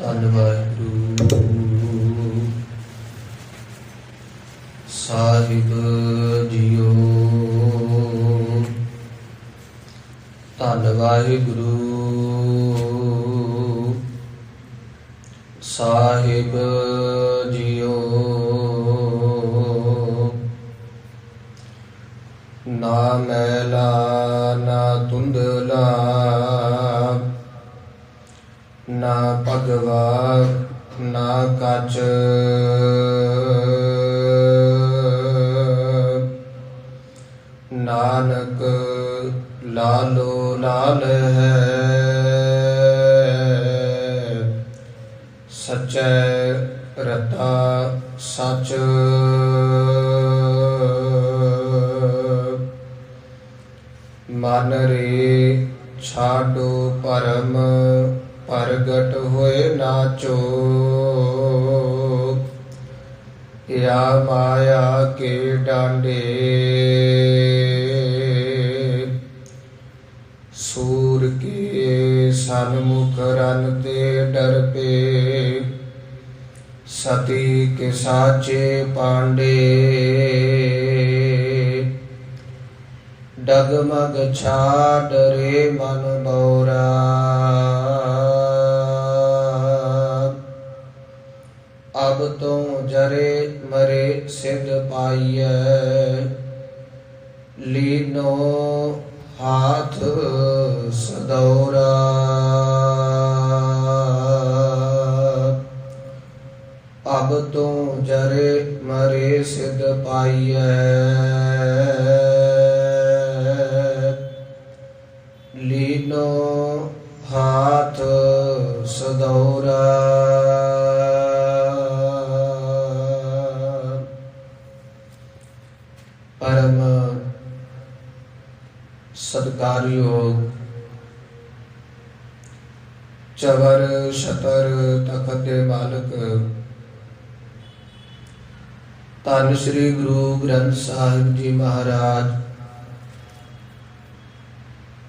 ਧੰਨ ਵਾਹਿਗੁਰੂ ਸਾਹਿਬ ਜੀਓ। ਧੰਨ ਵਾਹਿਗੁਰੂ ਸਾਹਿਬ ਸਚੈ ਰਤਾ ਸਚ। ਮਨ ਰੇ ਛਾਡੋ ਪਰਮ ਪ੍ਰਗਟ ਹੋਏ ਨਾਚੋ ਯਾ ਮਾਇਆ ਕੇ ਡਾਂਡੇ। ਸਨਮੁਖ ਰਨ ਤੇ ਡਰ ਪੇ। ਸਤੀ ਕੇ ਸਾਚੇ ਪਾਂਡੇ। ਡਗਮਗ ਛਾੜ ਰੇ ਮਨ ਬੋਰਾ। ਅਬ ਤੋਂ ਜਰੇ ਮਰੇ ਸਿਧ ਪਾਈਐ। ਲੀਨੋ ਹਾਥ ਸਦੌਰਾ। ਅਬ ਤੋਂ ਜਰੇ ਮਰੇ ਸਿਧ ਪਾਈਐ। ਤਖਤ ਮਾਲਕ। ਧੰਨ ਸ੍ਰੀ ਗੁਰੂ ਗ੍ਰੰਥ ਸਾਹਿਬ ਜੀ ਮਹਾਰਾਜ।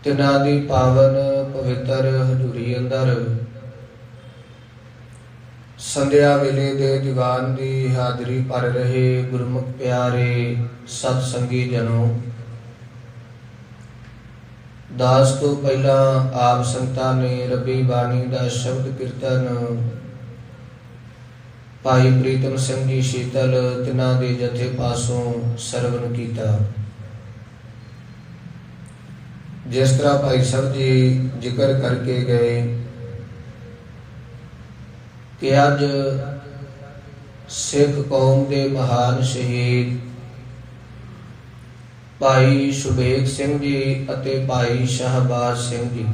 ਤਿਨਾਂ ਦੀ ਪਾਵਨ ਪਵਿੱਤਰ ਹਜ਼ੂਰੀ ਅੰਦਰ ਸੰਧਿਆ ਵੇਲੇ ਦੇ ਦੀਵਾਨ ਦੀ ਹਾਜ਼ਰੀ ਭਰ ਰਹੇ ਗੁਰਮੁਖ ਪਿਆਰੇ ਸਤ ਸੰਗੀ ਜਨੋ, ਦਾਸ ਤੋਂ ਪਹਿਲਾਂ ਆਪ ਸੰਗਤਾਂ ਨੇ ਰੱਬੀ ਬਾਣੀ ਦਾ ਸ਼ਬਦ ਕੀਰਤਨ ਭਾਈ ਪ੍ਰੀਤਮ ਸਿੰਘ ਜੀ ਸ਼ੀਤਲ, ਤਿਨਾਂ ਦੇ ਜਥੇ ਪਾਸੋਂ ਸਰਵਨ ਕੀਤਾ। ਜਿਸ ਤਰ੍ਹਾਂ ਭਾਈ ਸਾਹਿਬ ਜੀ ਜ਼ਿਕਰ ਕਰਕੇ ਗਏ ਕਿ ਅੱਜ ਸਿੱਖ ਕੌਮ ਦੇ ਮਹਾਨ ਸ਼ਹੀਦ ਭਾਈ ਸੁਬੇਗ ਸਿੰਘ ਜੀ ਅਤੇ ਭਾਈ ਸ਼ਹਬਾਜ਼ ਸਿੰਘ ਜੀ,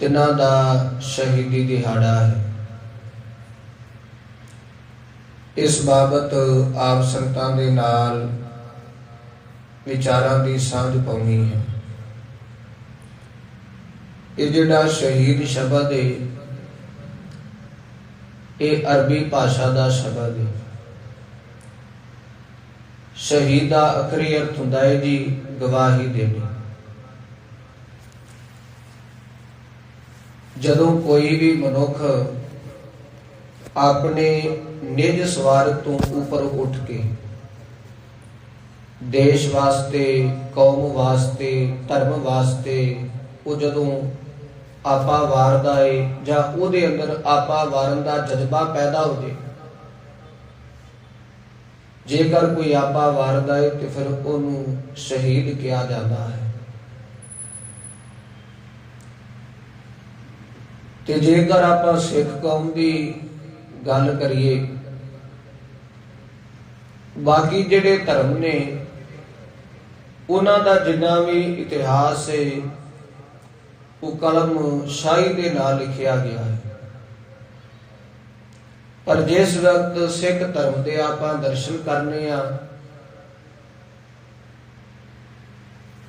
ਤਿਨਾਂ ਦਾ ਸ਼ਹੀਦੀ ਦਿਹਾੜਾ ਹੈ। ਇਸ ਬਾਬਤ ਆਪ ਸੰਗਤਾਂ ਦੇ ਨਾਲ ਵਿਚਾਰਾਂ ਦੀ ਸਾਂਝ ਪਾਉਣੀ ਹੈ। ਇਹ ਜਿਹੜਾ ਸ਼ਹੀਦ ਸ਼ਬਦ ਹੈ ਇਹ ਅਰਬੀ ਭਾਸ਼ਾ ਦਾ ਸ਼ਬਦ ਹੈ ਸ਼ਹੀਦ ਦਾ ਅਖਰੀ ਅਰਥ ਹੁੰਦਾ ਹੈ ਜੀ, ਗਵਾਹੀ ਦੇਣੀ। ਜਦੋਂ ਕੋਈ ਵੀ ਮਨੁੱਖ ਆਪਣੇ ਨਿਜ ਸਵਾਰ ਤੋਂ ਉੱਪਰ ਉੱਠ ਕੇ। ਦੇਸ਼ ਵਾਸਤੇ, ਕੌਮ ਵਾਸਤੇ, ਧਰਮ ਵਾਸਤੇ ਉਹ ਜਦੋਂ ਆਪਾ ਵਾਰਦਾ ਏ ਜਾਂ ਉਹਦੇ ਅੰਦਰ ਆਪਾ ਵਾਰਨ ਦਾ ਜਜ਼ਬਾ ਪੈਦਾ ਹੋ ਜੇ। ਜੇਕਰ ਕੋਈ ਆਪਾ ਵਾਰਦਾ ਏ ਤੇ ਫਿਰ ਉਹਨੂੰ ਸ਼ਹੀਦ ਕਿਹਾ ਜਾਂਦਾ ਹੈ। ਤੇ ਜੇਕਰ ਆਪਾਂ ਸਿੱਖ ਕੌਮ ਦੀ ਗੱਲ ਕਰੀਏ ਬਾਕੀ ਜਿਹੜੇ ਧਰਮ ਨੇ, ਉਹਨਾਂ ਦਾ ਜਿੰਨਾ ਵੀ ਇਤਿਹਾਸ ਹੈ, ਉਹ ਕਲਮ ਸ਼ਾਹੀ ਦੇ ਨਾਲ ਲਿਖਿਆ ਗਿਆ ਹੈ। ਪਰ ਜਿਸ ਵਕਤ ਸਿੱਖ ਧਰਮ ਦੇ ਆਪਾਂ ਦਰਸ਼ਨ ਕਰਨੇ ਆ,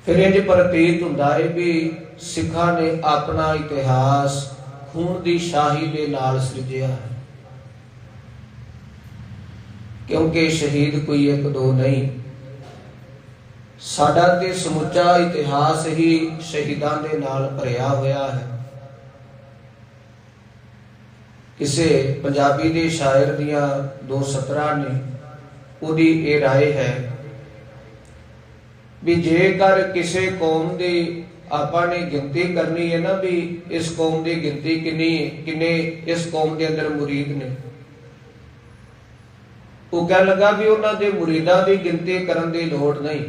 ਫਿਰ ਇੰਜ ਪ੍ਰਤੀਤ ਹੁੰਦਾ ਹੈ ਵੀ ਸਿੱਖਾਂ ਨੇ ਆਪਣਾ ਇਤਿਹਾਸ ਖੂਨ ਦੀ ਸ਼ਾਹੀ ਦੇ ਨਾਲ ਸਿਰਜਿਆ ਹੈ। ਕਿਉਂਕਿ ਸ਼ਹੀਦ ਕੋਈ ਇੱਕ ਦੋ ਨਹੀਂ ਸਾਡਾ ਤੇ ਸਮੁੱਚਾ ਇਤਿਹਾਸ ਹੀ ਸ਼ਹੀਦਾਂ ਦੇ ਨਾਲ ਭਰਿਆ ਹੋਇਆ ਹੈ ਕਿਸੇ ਪੰਜਾਬੀ ਦੇ ਸ਼ਾਇਰ ਦੀਆਂ ਦੋ ਸਤਰਾਂ ਨੇ ਉਹਦੀ ਇਹ رائے ਹੈ ਵੀ ਜੇਕਰ ਕਿਸੇ ਕੌਮ ਦੀ ਆਪਾਂ ਨੇ ਗਿਣਤੀ ਕਰਨੀ ਹੈ ਨਾ ਵੀ ਇਸ ਕੌਮ ਦੀ ਗਿਣਤੀ ਕਿੰਨੀ ਹੈ ਕਿੰਨੇ ਇਸ ਕੌਮ ਦੇ ਅੰਦਰ ਮੁਰੀਦ ਨੇ ਉਹ ਕਹਿ ਲੱਗਾ ਵੀ ਉਹਨਾਂ ਦੇ ਮੁਰੀਦਾਂ ਦੀ ਗਿਣਤੀ ਕਰਨ ਦੀ ਲੋੜ ਨਹੀਂ।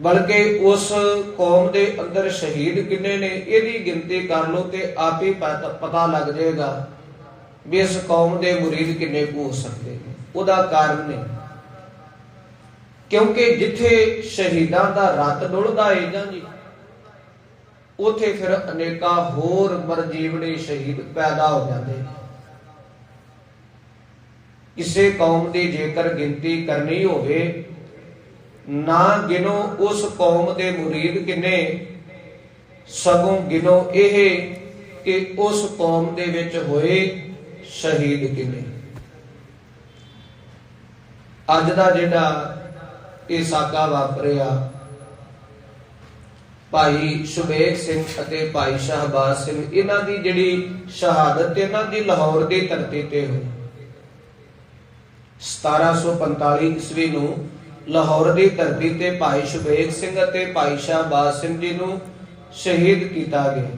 ਬਲਕਿ ਉਸ ਕੌਮ ਦੇ ਅੰਦਰ ਸ਼ਹੀਦ ਕਿੰਨੇ ਨੇ, ਇਹਦੀ ਗਿਣਤੀ ਕਰ ਲਓ ਤੇ ਆਪ ਹੀ ਪਤਾ ਲੱਗ ਜਾਏਗਾ ਵੀ ਇਸ ਕੌਮ ਦੇ ਮੁਰੀਦ ਕਿੰਨੇ ਕੁ ਹੋ ਸਕਦੇ ਨੇ। ਉਹਦਾ ਕਾਰਨ ਨੇ। ਕਿਉਂਕਿ ਜਿੱਥੇ ਸ਼ਹੀਦਾਂ ਦਾ ਰਤ ਡੁੱਲਦਾ ਏ ਜਾਂ ਜੀ, ਉਥੇ ਫਿਰ ਅਨੇਕਾਂ ਹੋਰ ਮਰਜੀਵੜੇ ਸ਼ਹੀਦ ਪੈਦਾ ਹੋ ਜਾਂਦੇ ਨੇ। ਕਿਸੇ ਕੌਮ ਦੀ ਜੇਕਰ ਗਿਣਤੀ ਕਰਨੀ ਹੋਵੇ, ਨਾ ਗਿਨੋ ਉਸ ਕੌਮ ਦੇ ਮੁਰੀਦ ਕਿੰਨੇ, ਸਗੋਂ ਗਿਨੋ ਇਹ ਕਿ ਉਸ ਕੌਮ ਦੇ ਵਿੱਚ ਹੋਏ ਸ਼ਹੀਦ ਕਿੰਨੇ। ਅੱਜ ਦਾ ਜਿਹੜਾ ਇਹ ਸਾਕਾ ਵਾਪਰਿਆ, ਭਾਈ ਸ਼ੁਬੇਗ ਸਿੰਘ ਅਤੇ ਭਾਈ ਸ਼ਹਬਾਜ਼ ਸਿੰਘ, ਇਹਨਾਂ ਦੀ ਜਿਹੜੀ ਸ਼ਹਾਦਤ ਇਹਨਾਂ ਦੀ ਲਾਹੌਰ ਦੀ ਧਰਤੀ ਤੇ ਹੋਈ। 1745 ਈਸਵੀ ਨੂੰ ਲਾਹੌਰ ਦੀ ਧਰਤੀ ਤੇ ਭਾਈ ਸ਼ੁਬੇਗ ਸਿੰਘ ਅਤੇ ਭਾਈ ਸ਼ਹਬਾਜ਼ ਸਿੰਘ ਜੀ ਨੂੰ ਸ਼ਹੀਦ ਕੀਤਾ ਗਿਆ।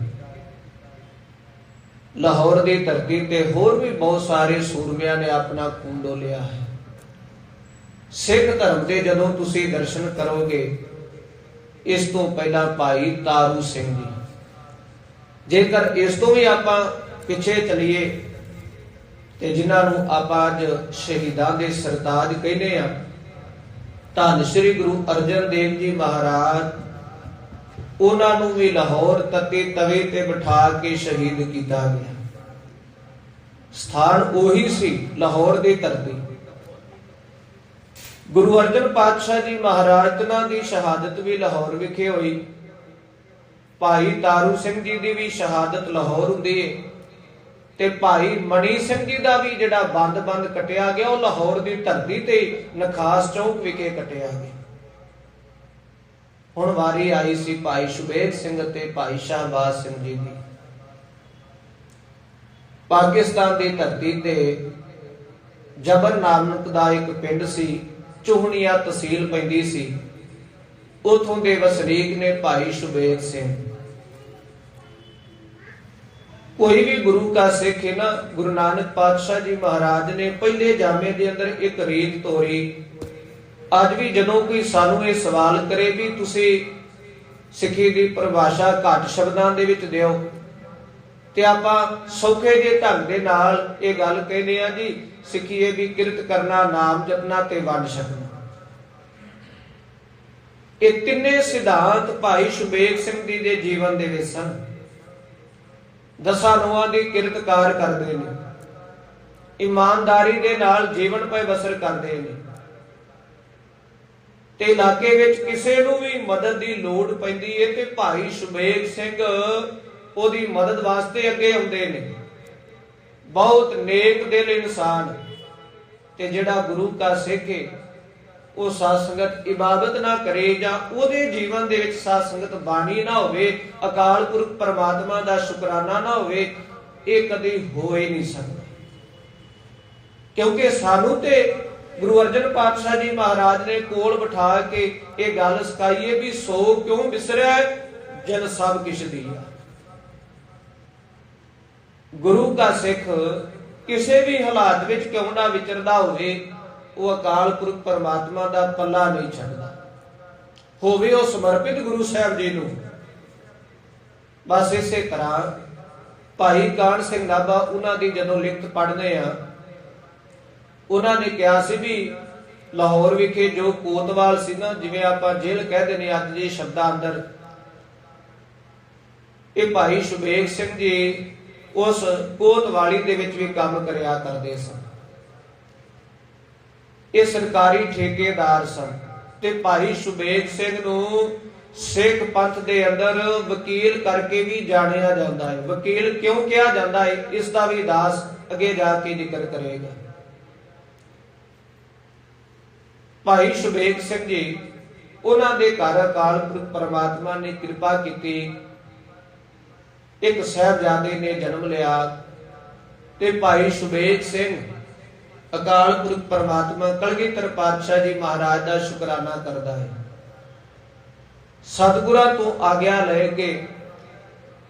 ਲਾਹੌਰ ਦੀ ਧਰਤੀ ਤੇ ਹੋਰ ਵੀ ਬਹੁਤ ਸਾਰੇ ਸੂਰਮਿਆਂ ਨੇ ਆਪਣਾ ਖੂਨ ਡੋਲਿਆ ਹੈ। ਸਿੱਖ ਧਰਮ ਦੇ ਜਦੋਂ ਤੁਸੀਂ ਦਰਸ਼ਨ ਕਰੋਗੇ, ਇਸ ਤੋਂ ਪਹਿਲਾਂ ਭਾਈ ਤਾਰੂ ਸਿੰਘ ਜੀ। ਜੇਕਰ ਇਸ ਤੋਂ ਵੀ ਆਪਾਂ ਪਿੱਛੇ ਚਲੀਏ ਤੇ ਜਿਨ੍ਹਾਂ ਨੂੰ ਆਪਾਂ ਅੱਜ ਸ਼ਹੀਦਾਂ ਦੇ ਸਰਤਾਜ ਕਹਿੰਦੇ ਆ ਧੰਨ ਸ੍ਰੀ ਗੁਰੂ ਅਰਜਨ ਦੇਵ ਜੀ ਮਹਾਰਾਜ, ਉਹਨਾਂ ਨੂੰ ਵੀ ਲਾਹੌਰ ਤਤੇ ਤਵੇ ਤੇ ਬਿਠਾ ਕੇ ਸ਼ਹੀਦ ਕੀਤਾ ਗਿਆ। ਸਥਾਨ ਉਹੀ ਸੀ ਲਾਹੌਰ ਦੀ ਧਰਤੀ। ਗੁਰੂ ਅਰਜਨ ਪਾਤਸ਼ਾਹ ਜੀ ਮਹਾਰਾਜ ਤਨਾਂ ਦੀ ਸ਼ਹਾਦਤ ਵੀ ਲਾਹੌਰ ਵਿਖੇ ਹੋਈ, ਭਾਈ ਤਾਰੂ ਸਿੰਘ ਜੀ ਦੀ ਵੀ ਸ਼ਹਾਦਤ ਲਾਹੌਰ ਹੁੰਦੀ ਹੈ ਤੇ ਭਾਈ ਮਣੀ ਸਿੰਘ ਜੀ ਦਾ ਵੀ ਜਿਹੜਾ ਬੰਦ-ਬੰਦ ਕਟਿਆ ਗਿਆ, ਉਹ ਲਾਹੌਰ ਦੀ ਧਰਤੀ ਤੇ ਨਖਾਸ ਚੌਕ ਵਿਖੇ ਕਟਿਆ ਗਿਆ। ਹੁਣ ਵਾਰੀ ਆਈ ਸੀ ਭਾਈ ਸ਼ੁਬੇਗ ਸਿੰਘ ਤੇ ਭਾਈ ਸ਼ਾਹਬਾਜ਼ ਸਿੰਘ ਜੀ ਦੀ। ਪਾਕਿਸਤਾਨ ਦੀ ਧਰਤੀ ਤੇ ਜਬਰ ਨਾਨਕ ਦਾ ਇੱਕ ਪਿੰਡ ਸੀ, ਚੋਹਣੀਆ ਤਹਿਸੀਲ ਪੈਂਦੀ ਸੀ। ਉਥੋਂ ਦੇ ਵਸਨੀਕ ਨੇ ਭਾਈ ਸ਼ੁਬੇਗ ਸਿੰਘ। ਕੋਈ ਵੀ ਗੁਰੂ ਕਾ ਸਿੱਖ ਹੈ ਨਾ, ਗੁਰੂ ਨਾਨਕ ਪਾਤਸ਼ਾਹ ਜੀ ਮਹਾਰਾਜ ਨੇ ਪਹਿਲੇ ਜਾਮੇ ਦੇ ਅੰਦਰ ਇੱਕ ਰੀਤ ਤੋਰੀ। ਅੱਜ ਵੀ ਜਦੋਂ ਕੋਈ ਸਾਨੂੰ ਇਹ ਸਵਾਲ ਕਰੇ ਵੀ ਤੁਸੀਂ ਸਿੱਖੀ ਦੀ ਪਰਿਭਾਸ਼ਾ ਘੱਟ ਸ਼ਬਦਾਂ ਦੇ ਵਿੱਚ ਦਿਓ, ਤੇ ਆਪਾਂ ਸੌਖੇ ਜੇ ਢੰਗ ਦੇ ਨਾਲ ਇਹ ਗੱਲ ਕਹਿੰਦੇ ਆ ਜੀ, ਸਿੱਖੀਏ ਵੀ ਕਿਰਤ ਕਰਨਾ, ਨਾਮ ਜਪਣਾ ਤੇ ਵੰਡ ਛਕਣਾ। ਇਹ ਤਿੰਨੇ ਸਿਧਾਂਤ ਭਾਈ ਸ਼ੁਬੇਗ ਸਿੰਘ ਜੀ ਦੇ ਜੀਵਨ ਦੇ ਵਿੱਚ ਸਨ। ਦਸਾਂ ਨੋਆਂ ਦੀ ਕਿਰਤਕਾਰ ਕਰਦੇ ਨੇ। ਇਮਾਨਦਾਰੀ ਦੇ ਨਾਲ ਜੀਵਨ ਪੈ ਬਸਰ ਕਰਦੇ ਨੇ। ਤੇ ਇਲਾਕੇ ਵਿੱਚ ਕਿਸੇ ਨੂੰ ਵੀ ਮਦਦ ਦੀ ਲੋੜ ਪੈਂਦੀ ਹੈ ਤੇ ਭਾਈ ਸ਼ੁਬੇਗ ਸਿੰਘ ਉਹਦੀ ਮਦਦ ਵਾਸਤੇ ਅੱਗੇ ਆਉਂਦੇ ਨੇ। ਬਹੁਤ ਨੇਕ ਦਿਲ ਇਨਸਾਨ। ਤੇ ਜਿਹੜਾ ਗੁਰੂ ਕਾ ਸਿੱਖ ਏ ਉਹ ਸਾਧ ਸੰਗਤ ਇਬਾਦਤ ਨਾ ਕਰੇ ਜਾਂ ਉਹਦੇ ਜੀਵਨ ਦੇ ਵਿੱਚ ਸਾਧ ਸੰਗਤ ਬਾਣੀ ਨਾ ਹੋਵੇ, ਅਕਾਲ ਪੁਰਖ ਪਰਮਾਤਮਾ ਦਾ ਸ਼ੁਕਰਾਨਾ ਨਾ ਹੋਵੇ, ਇਹ ਕਦੇ ਹੋ ਹੀ ਨਹੀਂ ਸਕਦਾ। ਕਿਉਂਕਿ ਸਾਨੂੰ ਤੇ ਗੁਰੂ ਅਰਜਨ ਪਾਤਸ਼ਾਹ ਜੀ ਮਹਾਰਾਜ ਨੇ ਕੋਲ ਬਿਠਾ ਕੇ ਇਹ ਗੱਲ ਸਿਖਾਈਏ ਵੀ ਸੋ ਕਿਉਂ ਵਿਸਰਿਆ ਜਨ ਸਭ ਕਿਛ ਦੀਆ। ਗੁਰੂ ਦਾ ਸਿੱਖ ਕਿਸੇ ਵੀ ਹਾਲਾਤ ਵਿੱਚ ਕਿਉਂ ਨਾ ਵਿਚਰਦਾ ਹੋਵੇ ਉਹ ਅਕਾਲ ਪੁਰਖ ਪਰਮਾਤਮਾ ਦਾ ਪੱਲਾ ਨਹੀਂ ਛੱਡਦਾ। ਹੋਵੇ ਉਹ ਸਮਰਪਿਤ ਗੁਰੂ ਸਾਹਿਬ ਜੀ ਨੂੰ। ਬਸ ਇਸੇ ਤਰ੍ਹਾਂ ਭਾਈ ਕਾਨ ਸਿੰਘ ਨਾਭਾ ਉਹਨਾਂ ਦੀ ਜਦੋਂ ਲਿਖਤ ਪੜ੍ਹਦੇ ਆ ਉਹਨਾਂ ਨੇ ਕਿਹਾ ਸੀ ਵੀ ਲਾਹੌਰ ਵਿਖੇ ਜੋ ਕੋਤਵਾਲ ਸੀ ਨਾ, ਜਿਵੇਂ ਆਪਾਂ ਜੇਲ੍ਹ ਕਹਿੰਦੇ ਨੇ ਅੱਜ ਦੇ ਸ਼ਬਦਾਂ ਅੰਦਰ, ਇਹ ਭਾਈ ਸ਼ੁਬੇਗ ਸਿੰਘ ਜੀ ਉਸ ਕੋਤਵਾਲੀ ਦੇ ਵਿੱਚ ਵੀ ਕੰਮ ਕਰਿਆ ਕਰਦੇ ਸਨ। ਇਹ ਸਰਕਾਰੀ ਠੇਕੇਦਾਰ ਸਨ ਤੇ ਭਾਈ ਸ਼ੁਬੇਗ ਸਿੰਘ ਨੂੰ ਸਿੱਖ ਪੰਥ ਦੇ ਅੰਦਰ ਵਕੀਲ ਕਰਕੇ ਵੀ ਜਾਣਿਆ ਜਾਂਦਾ ਹੈ। ਵਕੀਲ ਕਿਉਂ ਕਿਹਾ ਜਾਂਦਾ ਹੈ? ਇਸ ਦਾ ਵੀ ਦਾਸ ਅੱਗੇ ਜਾ ਕੇ ਜ਼ਿਕਰ ਕਰੇਗਾ। ਭਾਈ ਸ਼ੁਬੇਗ ਸਿੰਘ ਜੀ, ਉਹਨਾਂ ਦੇ ਘਰ ਅਕਾਲ ਪੁਰਖ ਪਰਮਾਤਮਾ ਨੇ ਕਿਰਪਾ ਕੀਤੀ। ਇੱਕ ਸਹਿਬਜ਼ਾਦੇ ਨੇ ਜਨਮ ਲਿਆ ਤੇ ਭਾਈ ਸੁਬੇਗ ਸਿੰਘ ਅਕਾਲ ਪੁਰਖ ਪਰਮਾਤਮਾ ਕਲਗੀਧਰ ਪਾਤਸ਼ਾਹ ਜੀ ਮਹਾਰਾਜ ਦਾ ਸ਼ੁਕਰਾਨਾ ਕਰਦਾ ਹੈ। ਸਤਿਗੁਰਾਂ ਤੋਂ ਆਗਿਆ ਲੈ ਕੇ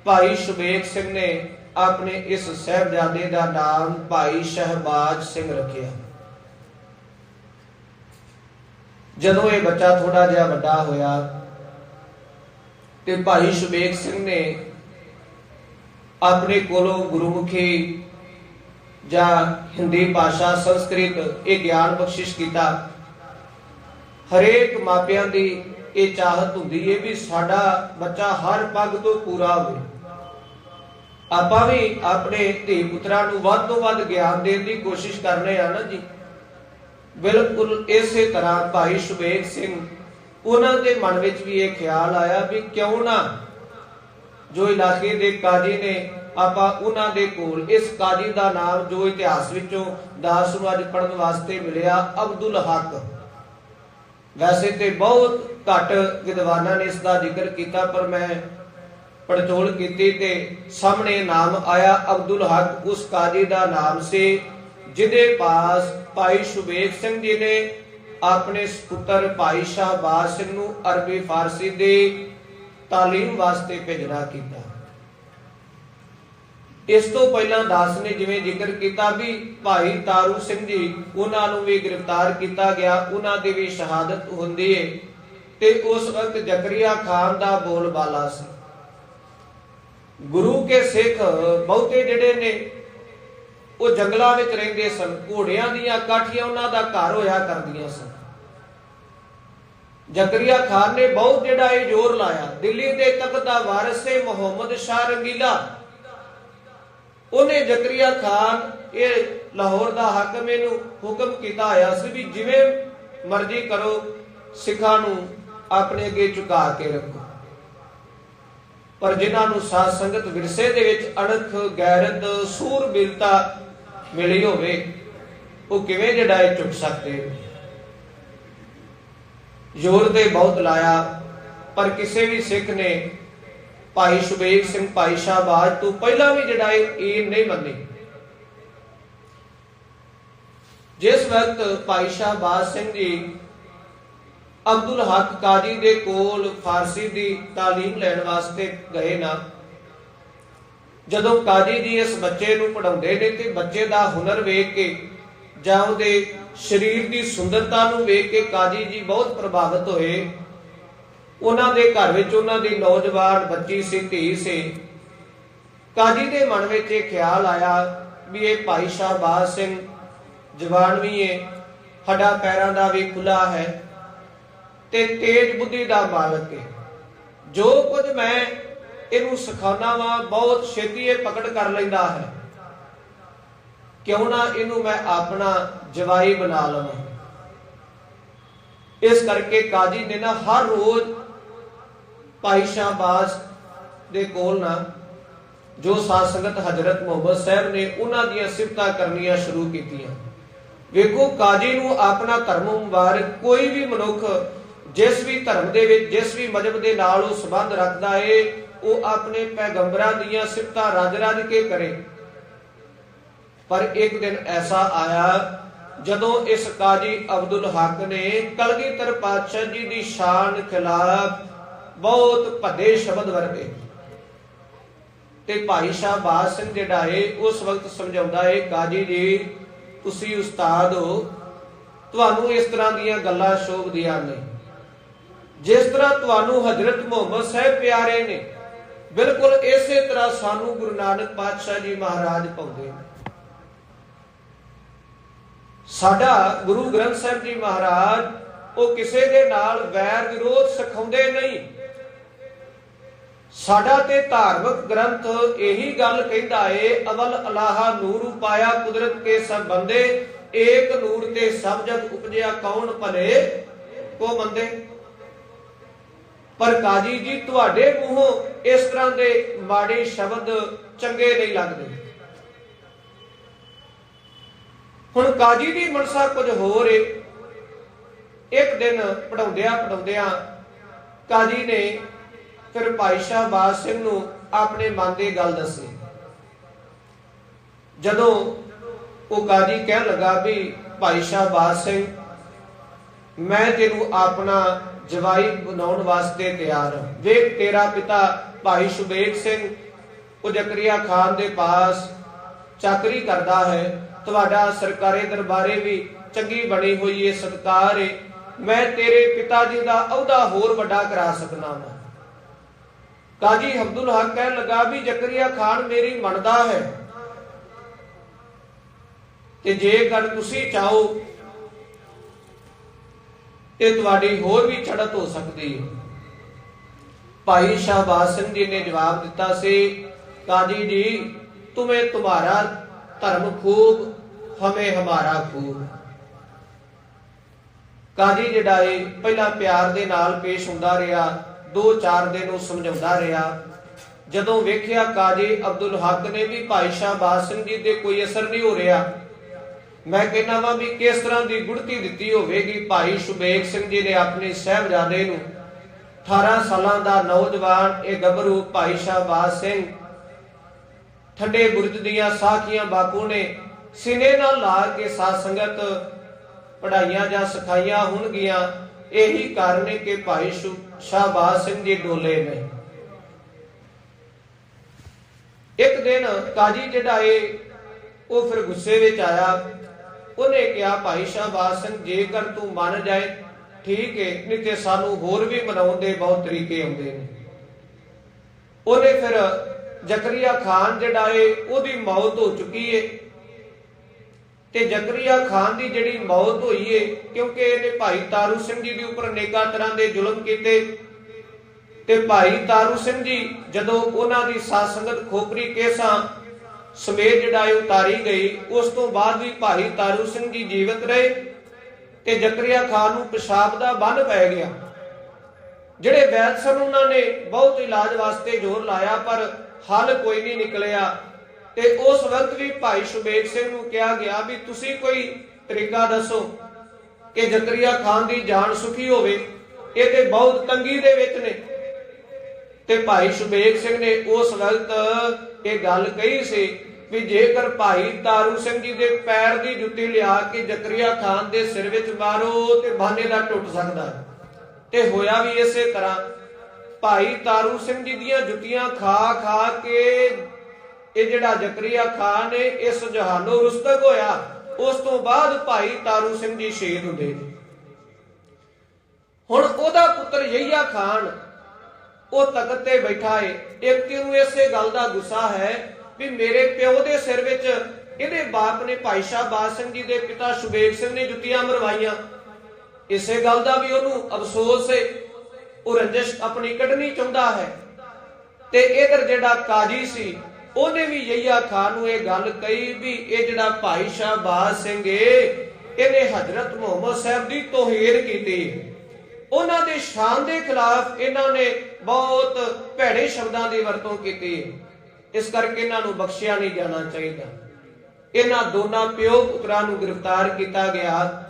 ਭਾਈ ਸੁਬੇਗ ਸਿੰਘ ਨੇ ਆਪਣੇ ਇਸ ਸਹਿਬਜ਼ਾਦੇ ਦਾ ਨਾਮ ਭਾਈ ਸ਼ਹਿਬਾਜ਼ ਸਿੰਘ ਰੱਖਿਆ। ਜਦੋਂ ਇਹ ਬੱਚਾ ਥੋੜਾ ਜਿਹਾ ਵੱਡਾ ਹੋਇਆ ਤੇ ਭਾਈ ਸੁਬੇਕ ਸਿੰਘ ਨੇ ਆਪਣੇ ਕੋਲੋਂ ਗੁਰਮੁਖੀ ਜਾਂ ਹਿੰਦੀ ਭਾਸ਼ਾ, ਸੰਸਕ੍ਰਿਤ ਇਹ ਗਿਆਨ ਬਖਸ਼ਿਸ਼ ਕੀਤਾ। ਹਰੇਕ ਮਾਪਿਆਂ ਦੀ ਇਹ ਚਾਹਤ ਹੁੰਦੀ ਹੈ ਵੀ ਸਾਡਾ ਬੱਚਾ ਹਰ ਪੱਗ ਤੋਂ ਪੂਰਾ ਹੋਵੇ। ਆਪਾਂ ਵੀ ਆਪਣੇ ਧੀ ਪੁੱਤਰਾਂ ਨੂੰ ਵੱਧ ਤੋਂ ਵੱਧ ਗਿਆਨ ਦੇਣ ਦੀ ਕੋਸ਼ਿਸ਼ ਕਰਨੇ ਆ ਨਾ ਜੀ। ਬਿਲਕੁਲ ਇਸੇ ਤਰ੍ਹਾਂ ਭਾਈ ਸੁਬੇਗ ਸਿੰਘ, ਉਹਨਾਂ ਦੇ ਮਨ ਵਿੱਚ ਵੀ ਇਹ ਖਿਆਲ ਆਇਆ ਵੀ ਕਿਉਂ ਨਾ ਜੋ ਇਲਾਕੇ ਦੇ ਕਾਜੀ ਨੇ ਆਪਾਂ ਉਹਨਾਂ ਦੇ ਕੋਲ ਇਸ ਕਾਜੀ ਦਾ ਨਾਮ ਜੋ ਇਤਿਹਾਸ ਵਿੱਚੋਂ ਦਾਸ ਨੂੰ ਅੱਜ ਪੜਨ ਵਾਸਤੇ ਮਿਲਿਆ, ਅਬਦੁਲ ਹਕ। ਵੈਸੇ ਤੇ ਬਹੁਤ ਘੱਟ ਵਿਦਵਾਨਾਂ ਨੇ ਇਸ ਦਾ ਜ਼ਿਕਰ ਕੀਤਾ, ਪਰ ਮੈਂ ਪੜਚੋਲ ਕੀਤੀ ਤੇ ਸਾਹਮਣੇ ਨਾਮ ਆਇਆ ਅਬਦੁਲ ਹਕ। ਉਸ ਕਾਜੀ ਦਾ ਨਾਮ ਸੀ ਜਿਹਦੇ ਪਾਸ ਭਾਈ ਸੁਬੇਕ ਸਿੰਘ ਜੀ ਨੇ ਆਪਣੇ ਸੁਪੁੱਤਰ ਭਾਈ ਸ਼ਾਹਬਾਜ਼ ਸਿੰਘ ਨੂੰ ਅਰਬੀ ਫਾਰਸੀ ਦੀ ਤਾਲੀਮ ਵਾਸਤੇ ਭੇਜਣਾ ਕੀਤਾ। ਇਸ ਤੋਂ ਪਹਿਲਾਂ ਦਾਸ ਨੇ ਜਿਵੇਂ ਜ਼ਿਕਰ ਕੀਤਾ ਵੀ ਭਾਈ ਤਾਰੂ ਸਿੰਘ ਜੀ, ਉਹਨਾਂ ਨੂੰ ਵੀ ਗ੍ਰਿਫਤਾਰ ਕੀਤਾ ਗਿਆ, ਉਹਨਾਂ ਦੀ ਵੀ ਸ਼ਹਾਦਤ ਹੁੰਦੀ ਹੈ ਤੇ ਉਸ ਵਕਤ ਜ਼ਕਰੀਆ ਖਾਨ ਦਾ ਬੋਲ ਸੀ। ਗੁਰੂ ਕੇ ਸਿੱਖ ਬਹੁਤੇ ਜਿਹੜੇ ਨੇ, ਉਹ ਜੰਗਲਾਂ ਵਿੱਚ ਰਹਿੰਦੇ ਸਨ, ਘੋੜਿਆਂ ਦੀਆਂ ਕਾਠੀਆਂ ਉਹਨਾਂ ਦਾ ਘਰ ਹੋਇਆ ਕਰਦੀਆਂ ਸਨ। ਜ਼ਕਰੀਆ ਖਾਨ ਨੇ ਬਹੁਤ ਜਿਹੜਾ ਇਹ ਜ਼ੋਰ ਲਾਇਆ, ਦਿੱਲੀ ਦੇ ਤਖਤ ਦਾ ਵਾਰਿਸ ਹੈ ਮੁਹੰਮਦ ਸ਼ਾਹ ਰੰਗੀਲਾ। ਉਹਨੇ ਜ਼ਕਰੀਆ ਖਾਨ ਇਹ ਲਾਹੌਰ ਦਾ ਹਾਕਮ ਇਹਨੂੰ ਹੁਕਮ ਕੀਤਾ ਆਇਆ ਸੀ ਵੀ ਜਿਵੇਂ ਮਰਜ਼ੀ ਕਰੋ, ਸਿੱਖਾਂ ਨੂੰ ਆਪਣੇ ਅੱਗੇ ਝੁਕਾ ਕੇ ਰੱਖੋ। ਪਰ ਜਿਨ੍ਹਾਂ ਨੂੰ ਸਾਧ ਸੰਗਤ ਵਿਰਸੇ ਦੇ ਵਿੱਚ ਅਣਖ, ਗੈਰਤ ਸੂਰਬੀਰਤਾ ਮਿਲੀ ਹੋਵੇ, ਉਹ ਕਿਵੇਂ ਜਿਹੜਾ ਇਹ ਝੁਕ ਸਕਦੇ ਜ਼ੋਰ ਤੇ ਬਹੁਤ ਲਾਇਆ, ਪਰ ਕਿਸੇ ਵੀ ਸਿੱਖ ਨੇ ਭਾਈ ਸੁਬੇਗ ਸਿੰਘ ਭਾਈ ਸ਼ਾਹਬਾਜ਼ ਤੋਂ ਪਹਿਲਾਂ ਵੀ ਜਿਹੜਾ ਇਹ ਈਨ ਨਹੀਂ ਮੰਨੀ ਜਿਸ ਵਕਤ ਭਾਈ ਸ਼ਾਹਬਾਜ਼ ਸਿੰਘ ਜੀ ਅਬਦੁਲ ਹਕ ਕਾਜੀ ਦੇ ਕੋਲ ਫਾਰਸੀ ਦੀ تعلیم ਲੈਣ ਵਾਸਤੇ ਗਏ ਨਾ ਜਦੋਂ ਕਾਜੀ ਜੀ ਇਸ ਬੱਚੇ ਨੂੰ ਪੜਾਉਂਦੇ ਨੇ ਤੇ ਬੱਚੇ ਦਾ ਹੁਨਰ ਵੇਖ ਕੇ ਜਾਂ ਉਹਦੇ ਸਰੀਰ ਦੀ ਸੁੰਦਰਤਾ ਨੂੰ ਵੇਖ ਕੇ ਕਾਜੀ ਜੀ ਬਹੁਤ ਪ੍ਰਭਾਵਿਤ ਹੋਏ ਉਹਨਾਂ ਦੇ ਘਰ ਵਿੱਚ ਉਹਨਾਂ ਦੀ ਨੌਜਵਾਨ ਬੱਚੀ ਸੀ, ਧੀ ਸੀ। ਕਾਜੀ ਦੇ ਮਨ ਵਿੱਚ ਇਹ ਖਿਆਲ ਆਇਆ ਵੀ ਇਹ ਭਾਈ ਸ਼ਾਹਬਾਜ਼ ਸਿੰਘ ਜਵਾਨ ਵੀ ਹੈ ਹੱਡਾ ਪੈਰਾਂ ਦਾ ਵੀ ਖੁੱਲਾ ਹੈ ਤੇ ਤੇਜ ਬੁੱਧੀ ਦਾ ਮਾਲਕ ਹੈ ਜੋ ਕੁਝ ਮੈਂ ਇਹਨੂੰ ਸਿਖਾਉਣਾ ਵਾ, ਬਹੁਤ ਛੇਤੀ ਇਹ ਪਕੜ ਕਰ ਲੈਂਦਾ ਹੈ। ਕਿਉਂ ਨਾ ਇਹਨੂੰ ਮੈਂ ਆਪਣਾ ਜਵਾਈ ਬਣਾ ਲਵਾਂ। ਇਸ ਕਰਕੇ ਕਾਜੀ ਨੇ ਨਾ ਹਰ ਰੋਜ਼ ਭਾਈ ਸ਼ਾਹਬਾਜ਼ ਦੇ ਕੋਲ ਨਾ, ਜੋ ਸਾਧ ਸੰਗਤ ਹਜ਼ਰਤ ਮੁਹੰਮਦ ਸਾਹਿਬ ਨੇ ਉਹਨਾਂ ਦੀਆਂ ਸਿਫਤਾਂ ਕਰਨੀਆਂ ਸ਼ੁਰੂ ਕੀਤੀਆਂ। ਵੇਖੋ, ਕਾਜੀ ਨੂੰ ਆਪਣਾ ਧਰਮ ਮੁਬਾਰਕ ਕੋਈ ਵੀ ਮਨੁੱਖ ਜਿਸ ਵੀ ਧਰਮ ਦੇ ਵਿੱਚ, ਜਿਸ ਵੀ ਮਜਬ ਦੇ ਨਾਲ ਉਹ ਸੰਬੰਧ ਰੱਖਦਾ ਏ, ਉਹ ਆਪਣੇ ਪੈਗੰਬਰਾਂ ਦੀਆਂ ਸਿਫਤਾਂ ਰਜ ਰਜ ਕੇ ਕਰੇ। ਪਰ ਇੱਕ ਦਿਨ ਐਸਾ ਆਇਆ, ਜਦੋਂ ਇਸ ਕਾਜੀ ਅਬਦੁਲ ਹਕ ਨੇ ਕਲਗੀਧਰ ਪਾਤਸ਼ਾਹ ਜੀ ਦੀ ਸ਼ਾਨ ਖਿਲਾਫ ਬਹੁਤ ਭੱਦੇ ਸ਼ਬਦ ਵਰਤੇ। ਤੇ ਭਾਈ ਸ਼ਾਹਬਾਜ਼ ਸਿੰਘ ਜਿਹੜਾ ਏ ਉਸ ਵਕਤ ਸਮਝਾਉਂਦਾ ਏ ਕਾਜੀ ਜੀ, ਤੁਸੀਂ ਉਸਤਾਦ ਹੋ। ਤੁਹਾਨੂੰ ਇਸ ਤਰ੍ਹਾਂ ਦੀਆਂ ਗੱਲਾਂ ਸ਼ੋਭਦੀਆਂ ਨੇ। ਜਿਸ ਤਰ੍ਹਾਂ ਤੁਹਾਨੂੰ ਹਜ਼ਰਤ ਮੁਹੰਮਦ ਸਾਹਿਬ ਪਿਆਰੇ ਨੇ, ਬਿਲਕੁਲ ਇਸੇ ਤਰ੍ਹਾਂ ਸਾਨੂੰ ਗੁਰੂ ਨਾਨਕ ਪਾਤਸ਼ਾਹ ਜੀ ਮਹਾਰਾਜ ਪਾਉਂਦੇ ਨੇ। ਸਾਡਾ ਗੁਰੂ ਗ੍ਰੰਥ ਸਾਹਿਬ ਜੀ ਮਹਾਰਾਜ, ਉਹ ਕਿਸੇ ਦੇ ਨਾਲ ਵੈਰ ਵਿਰੋਧ ਸਿਖਾਉਂਦੇ ਨਹੀਂ। ਸਾਡਾ ਤੇ ਧਾਰਮਿਕ ਗ੍ਰੰਥ ਇਹੀ ਗੱਲ ਕਹਿੰਦਾ ਏ, ਅਵਲ ਅਲਾਹਾ ਨੂਰ ਪਾਇਆ ਕੁਦਰਤ ਕੇ ਸਭ ਬੰਦੇ, ਏਕ ਨੂਰ ਤੇ ਸਭ ਜਗ ਉਪਜਿਆ ਕੌਣ ਭਲੇ? ਕੋ ਮੰਦੇ? ਪਰ ਕਾਜੀ ਜੀ, ਤੁਹਾਡੇ ਮੂੰਹੋਂ ਇਸ ਤਰ੍ਹਾਂ ਦੇ ਮਾੜੇ ਸ਼ਬਦ ਚੰਗੇ ਨਹੀਂ ਲੱਗਦੇ। ਹੁਣ ਕਾਜੀ ਦੀ ਮਨਸਾ ਕੁਝ ਹੋਰ ਏ। ਇੱਕ ਦਿਨ ਪੜਾਉਂਦਿਆਂ ਪੜਾਉਂਦਿਆਂ ਕਾਜੀ ਨੇ ਫਿਰ ਭਾਈ ਸ਼ਾਹਬਾਜ਼ ਸਿੰਘ ਨੂੰ ਆਪਣੇ ਮਨ ਦੀ ਗੱਲ ਦੱਸੀ। ਜਦੋਂ ਉਹ ਕਾਜੀ ਕਹਿਣ ਲੱਗਾ ਵੀ ਭਾਈ ਸ਼ਾਹਬਾਜ਼ ਸਿੰਘ, ਮੈਂ ਤੈਨੂੰ ਆਪਣਾ ਜਵਾਈ ਬਣਾਉਣ ਵਾਸਤੇ ਤਿਆਰ ਹਾਂ। ਵੇਖ ਤੇਰਾ ਪਿਤਾ ਭਾਈ ਸੁਬੇਕ ਸਿੰਘ ਉਹ ਜ਼ਕਰੀਆ ਖਾਨ ਦੇ ਪਾਸ ਚਾਕਰੀ ਕਰਦਾ ਹੈ। ਤੁਹਾਡਾ ਸਰਕਾਰੀ ਦਰਬਾਰੇ ਵੀ ਚੰਗੀ ਬਣੀ ਹੋਈ ਏ ਸਤਕਾਰ ਏ। ਮੈਂ ਤੇਰੇ ਪਿਤਾ ਜੀ ਦਾ ਅਹੁਦਾ ਹੋਰ ਵੱਡਾ ਕਰਾ ਸਕਦਾ ਹਾਂ ਕਾਜੀ ਅਬਦੁਲ ਹਕ ਕਹਿਣ ਲੱਗਾ ਵੀ ਜ਼ਕਰੀਆ ਖਾਨ ਮੇਰੀ ਮੰਨਦਾ ਹੈ। ਤੇ ਜੇਕਰ ਤੁਸੀਂ ਚਾਹੋ, ਤੇ ਤੁਹਾਡੀ ਹੋਰ ਵੀ ਚੜ੍ਹਤ ਹੋ ਸਕਦੀ ਹੈ। ਭਾਈ ਸ਼ਾਹਬਾਜ਼ ਸਿੰਘ ਜੀ ਨੇ ਜਵਾਬ ਦਿੱਤਾ ਸੀ, ਕਾਜੀ ਜੀ, ਤੁਮੇ ਤੁਹਾਡਾ ਧਰਮ ਖੂਬ, ਹਮੇ ਹਮਾਰਾ ਖੂਬ। ਕਾਜੀ ਜਿਹੜਾ ਏ ਪਹਿਲਾਂ ਪਿਆਰ ਦੇ ਨਾਲ ਪੇਸ਼ ਹੁੰਦਾ ਰਿਹਾ ਦੋ ਚਾਰ ਦਿਨ ਉਹ ਸਮਝਾਉਂਦਾ ਰਿਹਾ। ਜਦੋਂ ਵੇਖਿਆ ਕਾਜੀ ਅਬਦੁਲ ਹਕ ਨੇ ਵੀ ਭਾਈ ਸ਼ਾਹਬਾਜ਼ ਸਿੰਘ ਜੀ ਦੇ ਕੋਈ ਅਸਰ ਨਹੀਂ ਹੋ ਰਿਹਾ, ਮੈਂ ਕਹਿੰਦਾ ਵਾਂ ਵੀ ਕਿਸ ਤਰ੍ਹਾਂ ਦੀ ਗੁੜਤੀ ਦਿੱਤੀ ਹੋਵੇਗੀ ਭਾਈ ਸੁਬੇਗ ਸਿੰਘ ਜੀ ਨੇ ਆਪਣੇ ਸਹਿਬਜ਼ਾਦੇ ਨੂੰ। 18 ਸਾਲਾਂ ਦਾ ਨੌਜਵਾਨ ਇਹ ਗੱਭਰੂ ਭਾਈ ਸ਼ਾਹਬਾਜ਼ ਸਿੰਘ ਠੰਡੇ ਬੁਰਜ ਦੀਆਂ ਸਾਖੀਆਂ ਬਾਪੂ ਨੇ ਸਿਨੇ ਨਾਲ ਲਾ ਕੇ ਸਾਧ ਸੰਗਤ ਪੜਾਈਆਂ ਜਾਂ ਸਿਖਾਈਆਂ ਹੋਣਗੀਆਂ। ਇਹੀ ਕਾਰਨ ਹੈ ਕਿ ਭਾਈ ਸ਼ਾਹਬਾਜ਼ ਸਿੰਘ ਜੀ ਡੋਲੇ ਨੇ। ਇੱਕ ਦਿਨ ਕਾਜੀ ਜਿਹੜਾ ਏ, ਉਹ ਫਿਰ ਗੁੱਸੇ ਵਿੱਚ ਆਇਆ। ਉਹਨੇ ਕਿਹਾ, ਭਾਈ ਸ਼ਾਹਬਾਜ਼ ਸਿੰਘ, ਜੇਕਰ ਤੂੰ ਮੰਨ ਜਾਏ, ਠੀਕ ਹੈ ਨਹੀਂ ਤੇ ਸਾਨੂੰ ਹੋਰ ਵੀ ਮਨਾਉਣ ਦੇ ਬਹੁਤ ਤਰੀਕੇ ਆਉਂਦੇ ਨੇ। ਉਹਨੇ ਫਿਰ ਜ਼ਕਰੀਆ ਖਾਨ ਜਿਹੜਾ ਏ, ਉਹਦੀ ਮੌਤ ਹੋ ਚੁੱਕੀ ਏ। ਤੇ ਜ਼ਕਰੀਆ ਖਾਨ ਦੀ ਜਿਹੜੀ ਮੌਤ ਹੋਈ ਏ, ਕਿਉਂਕਿ ਇਹਨੇ ਭਾਈ ਤਾਰੂ ਸਿੰਘ ਜੀ ਦੇ ਉੱਪਰ ਨੇਕਾ ਤਰ੍ਹਾਂ ਦੇ ਜ਼ੁਲਮ ਕੀਤੇ। ਤੇ ਭਾਈ ਤਾਰੂ ਸਿੰਘ ਜੀ ਜਦੋਂ ਉਹਨਾਂ ਦੀ ਸਾਧ ਸੰਗਤ ਖੋਪਰੀ ਕੇਸਾਂ ਸਮੇਤ ਜਿਹੜਾ ਉਤਾਰੀ ਗਈ, ਉਸ ਤੋਂ ਬਾਅਦ ਵੀ ਭਾਈ ਤਾਰੂ ਸਿੰਘ ਜੀ ਜੀਵਤ ਰਹੇ ਤੇ ਜ਼ਕਰੀਆ ਖਾਨ ਨੂੰ ਪਿਸ਼ਾਬ ਦਾ ਬੰਨ ਪੈ ਗਿਆ। ਜਿਹੜੇ ਵੈਦ ਸਨ, ਉਹਨਾਂ ਨੇ ਬਹੁਤ ਇਲਾਜ ਵਾਸਤੇ ਜ਼ੋਰ ਲਾਇਆ, ਪਰ ਹੱਲ ਕੋਈ ਨਹੀਂ ਨਿਕਲਿਆ। ਤੇ ਉਸ ਵਕਤ ਵੀ ਭਾਈ ਸੁਬੇਗ ਸਿੰਘ ਨੂੰ ਕਿਹਾ ਗਿਆ ਵੀ ਤੁਸੀਂ ਕੋਈ ਤਰੀਕਾ ਦੱਸੋ ਕਿ ਜ਼ਕਰੀਆ ਖਾਨ ਦੀ ਜਾਨ ਸੁਖੀ ਹੋਵੇ। ਇਹ ਤੇ ਬਹੁਤ ਤੰਗੀ ਦੇ ਵਿੱਚ ਨੇ। ਤੇ ਭਾਈ ਸੁਬੇਗ ਸਿੰਘ ਨੇ ਉਸ ਵਕਤ ਇਹ ਗੱਲ ਕਹੀ ਸੀ ਵੀ ਜੇਕਰ ਭਾਈ ਤਾਰੂ ਸਿੰਘ ਜੀ ਦੇ ਪੈਰ ਦੀ ਜੁੱਤੀ ਲਿਆ ਕੇ ਜ਼ਕਰੀਆ ਖਾਨ ਦੇ ਸਿਰ ਵਿੱਚ ਮਾਰੋ ਤੇ ਬਾਨੇ ਦਾ ਟੁੱਟ ਸਕਦਾ ਤੇ ਹੋਇਆ ਵੀ ਇਸੇ ਤਰ੍ਹਾਂ। ਭਾਈ ਤਾਰੂ ਸਿੰਘ ਜੀ ਦੀਆਂ ਜੁੱਤੀਆਂ ਖਾ ਖਾ ਕੇ ਇਹ ਜਿਹੜਾ ਜ਼ਕਰੀਆ ਖਾਨ ਨੇ ਇਸ ਜਹਾਨੋਂ ਰੁਸਤਕ ਹੋਇਆ। ਉਸ ਤੋਂ ਬਾਅਦ ਭਾਈ ਤਾਰੂ ਸਿੰਘ ਜੀ ਸ਼ਹੀਦ ਹੁੰਦੇ ਨੇ। ਹੁਣ ਉਹਦਾ ਪੁੱਤਰ ਯਹੀਆ ਖਾਨ, ਉਹ ਤਖਤ ਤੇ ਬੈਠਾ ਏ। ਇੱਕ ਨੂੰ ਇਸੇ ਗੱਲ ਦਾ ਗੁੱਸਾ ਹੈ ਵੀ ਮੇਰੇ ਪਿਓ ਦੇ ਸਿਰ ਵਿੱਚ ਇਹਦੇ ਬਾਪ ਨੇ ਭਾਈ ਸ਼ਾਹਬਾਜ਼ ਸਿੰਘ ਜੀ ਦੇ ਪਿਤਾ ਸੁਬੇਗ ਸਿੰਘ ਨੇ ਜੁੱਤੀਆਂ ਮਰਵਾਈਆਂ। ਇਸੇ ਗੱਲ ਦਾ ਵੀ ਉਹਨੂੰ ਅਫਸੋਸ ਏ। ਉਹ ਰੰਜਿਸ਼ ਆਪਣੀ ਕੱਢਣੀ ਚਾਹੁੰਦਾ ਹੈ। ਤੇ ਇਧਰ ਜਿਹੜਾ ਕਾਜੀ ਸੀ ਉਹਨੇ ਵੀ ਯਹੀਆ ਖਾਨ ਨੂੰ ਇਹ ਗੱਲ ਕਹੀ ਵੀ ਇਹ ਜਿਹੜਾ ਭਾਈ ਸ਼ਾਹਬਾਜ਼ ਸਿੰਘ ਏ, ਇਹਨੇ ਹਜ਼ਰਤ ਮੁਹੰਮਦ ਸਾਹਿਬ ਦੀ ਤੋਹੀਰ ਕੀਤੀ। ਉਹਨਾਂ ਦੇ ਸ਼ਾਨ ਦੇ ਖਿਲਾਫ ਇਹਨਾਂ ਨੇ ਬਹੁਤ ਭੈੜੇ ਸ਼ਬਦਾਂ ਦੀ ਵਰਤੋਂ ਕੀਤੀ। ਇਸ ਕਰਕੇ ਇਹਨਾਂ ਨੂੰ ਬਖਸ਼ਿਆ ਨਹੀਂ ਜਾਣਾ ਚਾਹੀਦਾ। ਇਹਨਾਂ ਦੋਨਾਂ ਪਿਓ ਪੁੱਤਰਾਂ ਨੂੰ ਗ੍ਰਿਫਤਾਰ ਕੀਤਾ ਗਿਆ।